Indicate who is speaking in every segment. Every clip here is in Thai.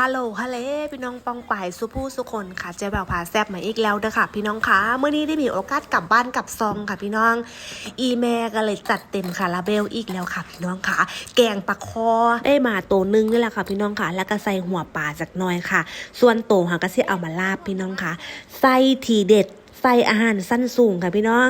Speaker 1: ฮัลโหลฮัลโหลพี่น้องปองป่ายสุผู้สุคนค่ะเจ๊แบวพาแซบมาอีกแล้วเด้อค่ะ พี่น้องคะเมื่อนี้ได้มีโอกาสกลับบ้านกลับซองค่ะพี่น้อง อีแม่ก็เลยจัดเต็มคาราเบลอีกแล้วค่ะ พี่น้องค่ะ แกงปลาคอได้มาตัวนึงนี่แหละค่ะ พี่น้องค่ะ แล้วก็ใส่หัวปลาจากน้อยค่ะ ส่วนโตค่ะก็สิเอามาลาบพี่น้องค่ะ ใส่ทีเด็ด ใส่อาหารสั้นสูงค่ะพี่น้อง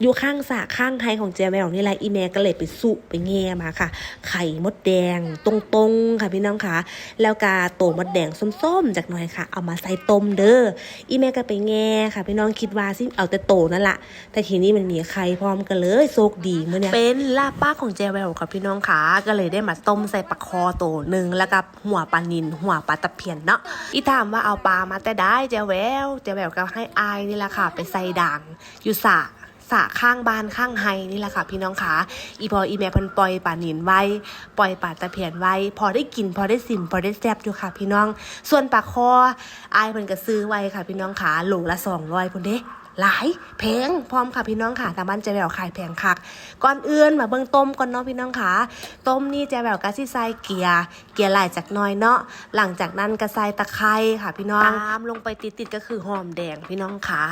Speaker 1: อยู่ข้างสระข้างไฮของเจแววนี่แหละอีเมก็เลยไปสุไปแง่มาค่ะ ไข่มดแดงตรงๆค่ะพี่น้องค่ะ แล้วกาโตมดแดงส้มๆ จากหน่อยค่ะ เอามาใส่ต้มเด้ออีเมก็ไปแง่ค่ะ พี่น้องคิดว่าสิเอาแต่โตนั่นแหละแต่ทีนี้มันมีไข่พร้อมกันเลยโชคดีเมื่อเนี่ยเป็นลาบป้าของเจแววค่ะพี่น้องค่ะก็เลยได้มาต้มใส่ปลาคอโตหนึ่งแล้วกับหัวปลานินหัวปลาตะเพียนเนาะอีถามว่าเอาปลามาแต่ได้เจแววเจแววก็ให้อายนี่แหละค่ะไปใส่ด่างอยู่สะสะข้างบ้านข้างไฮนี่แหละค่ะ พี่น้องคะอีพออีแม่พันปล่อยป่านินไว้ ปล่อยป่าตะเพียนไว้ พอได้กินพอได้สิมพอได้แซ่บอยู่ค่ะ พี่น้อง ส่วนปลาคออายเพิ่นก็ซื้อไว้ค่ะ พี่น้องคะโหลละสองร้อยพุ่นเด้ หลายแพงพร้อมค่ะพี่น้องค่ะทางบ้านเจ๊แววขายแพงคัก ก่อนอื่นมาเบิ่งต้มก่อนเนาะพี่น้องค่ะต้มนี่เจ๊แววก็สิใส่เกียร์เกียร์หลายจากน้อยเนาะหลังจากนั้นก็ใส่ตะไคร้ค่ะ พี่น้องตามลงไปติดๆก็คือหอมแดงพี่น้องค่ะ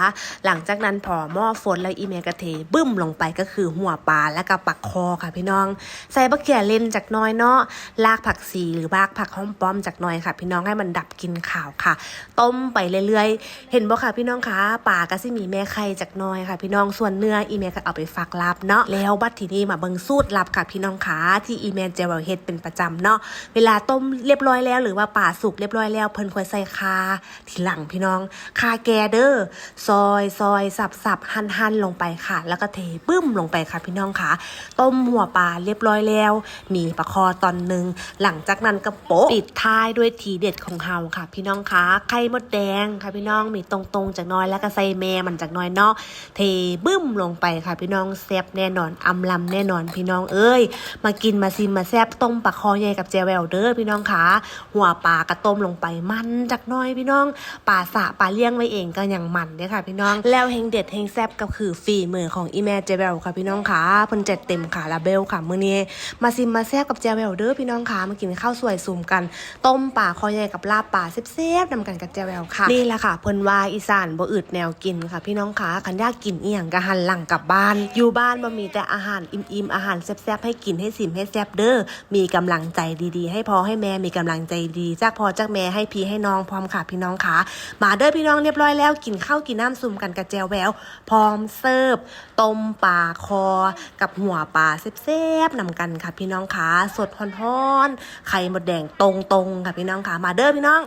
Speaker 1: หลังจากนั้นพอหม้อฝนแล้วอีเมกะเทบึ้มลงไปก็คือหัวปลาและก็ปักคอค่ะพี่น้อง ใส่บะเขียเล่นจากน้อยเนาะลากผักชีหรือรากผักหอมป้อมจากน้อยค่ะ พี่น้องให้มันดับกลินข่าวค่ะ ต้มไปเรื่อยๆ เห็นบ่ค่ะพี่น้องคะป่าก็สิมีแม่ไข่จากน้อยค่ะ พี่น้องส่วนเนื้ออีเมลก็เอาไปฝักลับเนาะแล้วบัดทีนี้มาเบิ่งสูตรลับค่ะพี่น้องคะที่อีเมลเจวเฮ็ดเป็นประจำเนาะเวลาต้มเรียบร้อยแล้ว หรือว่าป่าสุกเรียบร้อยแล้วเพิ่นควรใส่คาทีหลังพี่น้องคาแกเด้อซอยซอยสับสับหั่นหั่นลงไปค่ะ แล้วก็เทบึ้มลงไปค่ะพี่น้องคะต้มหัวปลาเรียบร้อยแล้ว มีปลาคอตอนหนึ่งหลังจากนั้นก็โปะปิดท้ายด้วยทีเด็ดของเฮาค่ะ พี่น้องคะไข่มดแดงค่ะพี่น้องมีตรงๆจากน้อยแล้วก็ใส่แม่มันจะากน้อยเนาะเทบึ้มลงไปค่ะ พี่น้องแซ่บแน่นอนอำลำแน่นอนพี่น้องเอ้ย มากินมาซิมมาแซ่บต้มปลาคอใหญ่กับเจแววเด้อพี่น้องคะหัวปลากระต้มลงไปมันจากน้อยพี่น้องปลาสะปลาเลี้ยงไว้เองก็ยังมันเด้อค่ะ พี่น้องแล้วเฮงเด็ดเฮงแซ่บก็คือฝีมือของอีแม่เจแววค่ะพี่น้องคะเพิ่นจัดเต็มค่ะลาเบลค่ะมื้อนี้มาซิมมาแซ่บกับเจแววเด้อพี่น้องคะมากินข้าวสวยสุ่มกัน ต้มปลาคอใหญ่กับลาบปลาแซ่บๆนำกันกับเจแววค่ะนี่แหละค่ะเพิ่นว่าอีสานบ่อึดแนวกินค่ะพี่น้องคะคันยากกินเอียงก็หันหลังกลับบ้าน อยู่บ้านบ่มีแต่อาหารอิ่มๆอาหารแซ่บๆให้กินให้สิมให้แซ่บเด้อมีกำลังใจดีๆ ให้พอให้แม่มีกำลังใจดีจากพอจากแม่ให้พี่ให้น้องพร้อมค่ะพี่น้องคะมาเด้อพี่น้องเรียบร้อยแล้วกินข้าวกินน้ำซุ่มกันกับแจวแววพร้อมเสิร์ฟต้มปลาคอ กับหัวปลาแซ่บๆนำกันค่ะพี่น้องคะสดฮ้อนๆไข่หมดแดงตรงๆค่ะพี่น้องคะมาเด้อพี่น้อง